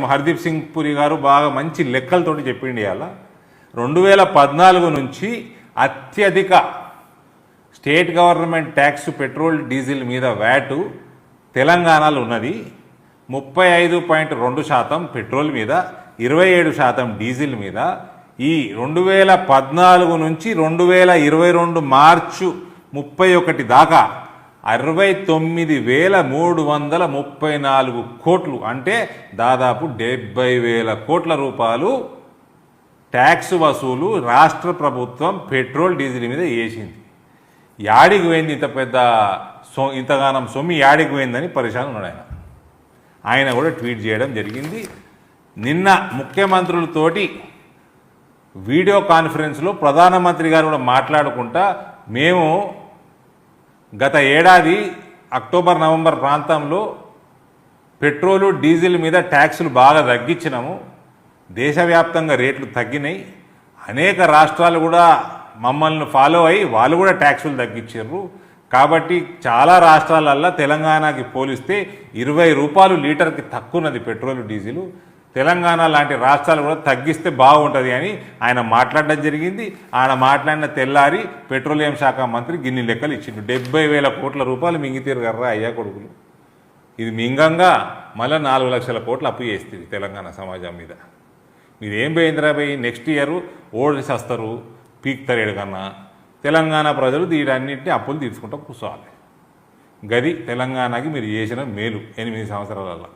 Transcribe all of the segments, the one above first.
హర్దీప్ సింగ్ పురి గారు బాగా మంచి లెక్కలతోటి చెప్పిండి ఇవాళ. రెండు వేల పద్నాలుగు నుంచి అత్యధిక state government tax petrol diesel మీద వ్యాటు తెలంగాణలో ఉన్నది. ముప్పై ఐదు పాయింట్ రెండు శాతం పెట్రోల్ మీద ఇరవై ఏడు శాతం డీజిల్ మీద. ఈ రెండు వేల పద్నాలుగు నుంచి రెండు వేల ఇరవై రెండు మార్చు ముప్పై ఒకటి దాకా అరవై తొమ్మిది వేల మూడు వందల ముప్పై నాలుగు కోట్లు. అంటే దాదాపు డెబ్బై వేల కోట్ల రూపాయలు ట్యాక్స్ వసూలు రాష్ట్ర ప్రభుత్వం పెట్రోల్ డీజిల్ మీద వేసింది. యాడికి పోయింది ఇంత పెద్ద సో ఇంతగానం సొమ్మి యాడికి పోయిందని పరిశాన్ ఉన్నాడు ఆయన. ఆయన కూడా ట్వీట్ చేయడం జరిగింది. నిన్న ముఖ్యమంత్రులతోటి వీడియో కాన్ఫరెన్స్లో ప్రధానమంత్రి గారు కూడా మాట్లాడుకుంటా మేము గత ఏడాది అక్టోబర్ నవంబర్ ప్రాంతంలో పెట్రోలు డీజిల్ మీద ట్యాక్సులు బాగా తగ్గించినాము. దేశవ్యాప్తంగా రేట్లు తగ్గినాయి. అనేక రాష్ట్రాలు కూడా మమ్మల్ని ఫాలో అయ్యి వాళ్ళు కూడా ట్యాక్సులు తగ్గించారు కాబట్టి చాలా రాష్ట్రాలల్లో తెలంగాణకి పోలిస్తే ఇరవై రూపాయలు లీటర్కి తక్కువన్నది పెట్రోల్ డీజిల్. తెలంగాణ లాంటి రాష్ట్రాలు కూడా తగ్గిస్తే బాగుంటుంది అని ఆయన మాట్లాడడం జరిగింది. ఆయన మాట్లాడిన తెల్లారి పెట్రోలియం శాఖ మంత్రి గిన్ని లెక్కలు ఇచ్చిండు. డెబ్బై వేల కోట్ల రూపాయలు మింగితీరు కర్రా అయ్యా కొడుకులు. ఇది మింగంగా మళ్ళీ నాలుగు లక్షల కోట్లు అప్పు చేస్తుంది తెలంగాణ సమాజం మీద. మీరు ఏం పోయిందిరా పోయి నెక్స్ట్ ఇయర్ ఓడిసి వస్తారు పీక్తారు ఎడకన్నా తెలంగాణ ప్రజలు వీటన్నింటినీ అప్పులు తీర్చుకుంటూ కూర్చోవాలి. గది తెలంగాణకి మీరు చేసిన మేలు ఎనిమిది సంవత్సరాలలో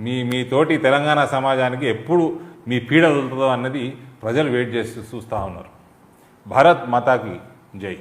మీ మీ తోటి తెలంగాణ సమాజానికి ఎప్పుడు మీ పీడ వదులుతుందో అన్నది ప్రజలు వెయిట్ చేస్తూ చూస్తూ ఉన్నారు. భారత్ మాతాకి జై.